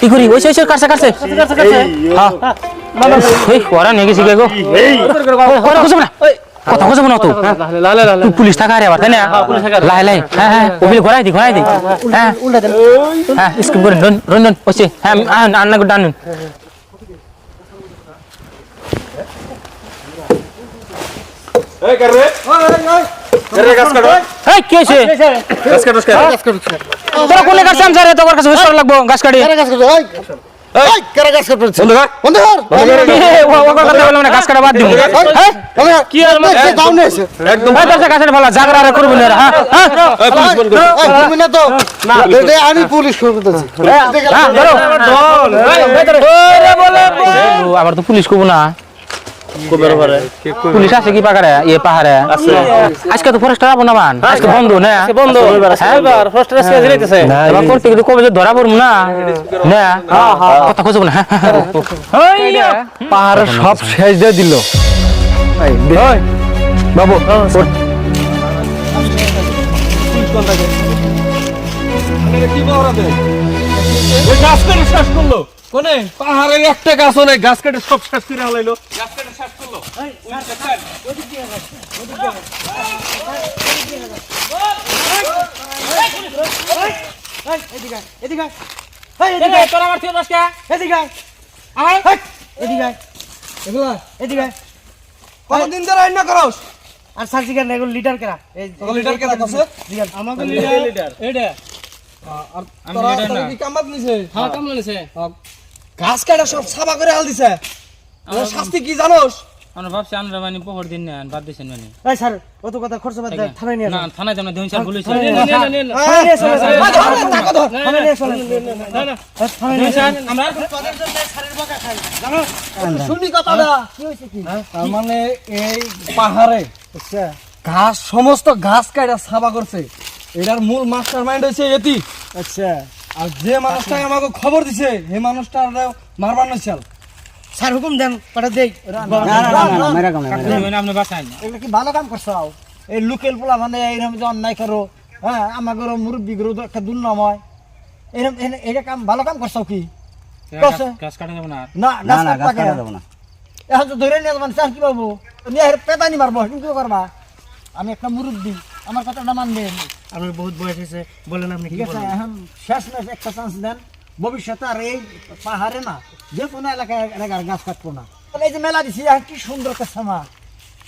কি করি? ওই ওই কাটছে কাটছে হ্যাঁ। এই ওরা নিয়ে গেছি গে? গো কথা খুঁজব না কথা খুঁজব না তো তুই পুলিশ থাকা রে আবার তাই না? লাই লাই হ্যাঁ হ্যাঁ ওবিল ঘোরাই দি ঘোরাই দি। হ্যাঁ হ্যাঁ। স্কিপ করে রন রন রন ওসে হ্যাঁ আন্না গো ডানুন এই কার রে কার রে গাছ কাটো এই কি হইছে গাছ কাটো গাছ কাটো তোরা কোনে কাটছ আম স্যার তোর কাছে হুইস লাগবো গাছ কাটি কেরা গাছ কাটছে ওই ওই কেরা গাছ কাটছে বন্ধ কর বন্ধ কর ও ও কথা বললাম না গাছ কাটা বাদ দিমু কি আর দাও না এসে একদম এই গাছ কাটা ভালো জাগরা রে করবি না হ্যাঁ হ্যাঁ পুলিশ বন্ধ কর তুমি না তো না এটা আমি পুলিশ করতেছি হ্যাঁ ধরো ও, আবার তো পুলিশ কব না কবের পারে পুলিশ আছে কি পাকারে? এ পাহাড়ে। আছে। আজকে তো ফরেস্ট আবো না মান? আজকে বন্ধ না। বন্ধ। এবার ফরেস্ট আজকে দিতেছে এবার করতে কিন্তু কবে যে ধরা পড়ম না না। কথা খুঁজব না পাহাড়ে সব শেষ দিয়ে দিল। বাবু ওই গাছ কেটে শেষ করল। কোনে? পাহাড়ের একটা গাছও নেই গাছ কেটে সব শেষ করে হালাইলো গাছ কেটে শেষ করল। তোরা আমার? থেকে দশটা কতদিন ধরে রান্না করস? আর সার্জি কেন এগুলো লিটার কেনা এই লিটার কসে আমাকে লিটার হ্যাঁ কামলা নিছে গাছ কাটা সব সাবা করে হাল দিছে। শাস্তি কি জানোস? আমরা ভাবছি আমরা মানে পহর দিন না বাদ দিছেন মানে। এই স্যার অত কথা খরচ বাদ দেয় থানায় নিয়ে না আসুন। থানায় যাব না দুই চার পুলিশ থানায় নিয়ে আসুন। থানায় নিয়ে আসুন। থানায় নিয়ে আসুন। আমরা শুনি কথাটা। তার মানে এই পাহাড়ে আচ্ছা। ঘাস সমস্ত ঘাস কাটা সাবা করছে। এটার মূল মাস্টার মাইন্ড হচ্ছে এটি আচ্ছা আর যে মানুষটা আমাকে খবর দিছে সেই মানুষটা মারবার চাল স্যার হুকুম দেন পাঠা দেই আপনি বাসায় এগুলো কি ভালো কাম করছ এই লোকেল পোলা মানে এইরকম যে অন্যায় করো হ্যাঁ আমাকে মুরব্বী গুলো একটা দুর্নাম হয় এরকম এটা কাম ভালো কাম করছ কি কাটা না না কাটা না এখন তো ধরে নিয়ে যাবেন স্যার কি পাবো নিয়ে পেতানি মারবো কি করবা আমি একটা মুরব্বী আমার কথাটা মানবেন আপনার বহুত বয়স হয়েছে বলেন আপনি ঠিক আছে এখন শেষ মেশ একটা চান্স দেন। ভবিষ্যতে আর এই পাহাড়ে না যে কোনো এলাকায় এলাকার গাছ কাটবো না। তাহলে এই যে মেলা দিছি এখন কি সুন্দর একটা সামা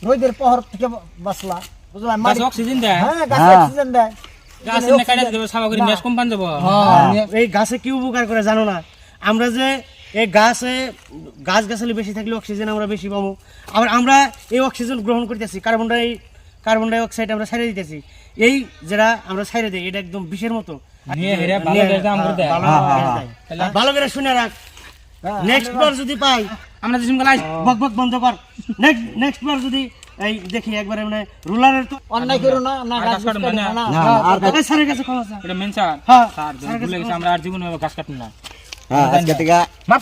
রোদের পহর থেকে বাঁচলা বুঝলাম অক্সিজেন দেয়? হ্যাঁ গাছ অক্সিজেন দেয়। করে ম্যাচ কোম্পানি যাব এই গাছে কি উপকার করে জানো না? আমরা যে এই গাছে গাছ গাছালি বেশি থাকলে অক্সিজেন আমরা বেশি পাবো। আবার আমরা এই অক্সিজেন গ্রহণ করতেছি carbon di carbon dioxide আমরা ছাড়ে দিতেছি। এই যেটা আমরা ছাড়ে দিই এটা একদম বিষের মতো। ভালো করে দাম করে দেয়। ভালো করে দেয়। ভালো করে শুনে রাখ। নেক্সট বার যদি পাই আমরা যে সিমকাল বক বক বন্ধ কর। নেক্সট নেক্সট বার যদি এই দেখি একবারে মানে রুলারের তো অন্যায় করো না না গাছ কাটবো না। আর স্যারের কাছে ক্ষমা চা। এটা মেন স্যার হ্যাঁ স্যার ভুলে গেছে আমরা আর জীবনে গাছ কাটবো না।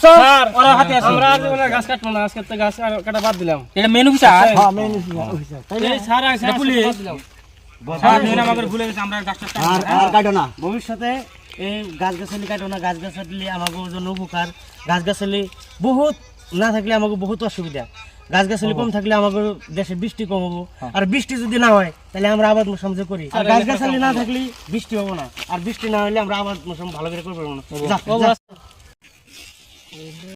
স্যার ওরা হাতে আছে। আমরা আর জীবনে গাছ কাটবো না আজকে তো গাছ কাটা বাদ দিলাম। এটা মেন অফিসার হ্যাঁ মেন অফিসার তাই স্যার আছে পুলিশ? স্যার নিয়ে আমাদের ভুলে গেছে আমরা গাছ কাটবো না। ভবিষ্যতে এই গাছ গাছালি কাটো না গাছ গাছালি আমাকে জন্য উপকার। গাছ গাছালি বহুত না থাকলে আমাকে বহুত অসুবিধা। গাছ গাছালি কম থাকলে আমাকে দেশে বৃষ্টি কম হব। আর বৃষ্টি যদি না হয় তাহলে আমরা আবাদ মৌসুম যে করি। আর গাছ গাছালি না থাকলে বৃষ্টি হব না। আর বৃষ্টি না হলে আমরা আবাদ মৌসুম ভালো করে করব না। Amen.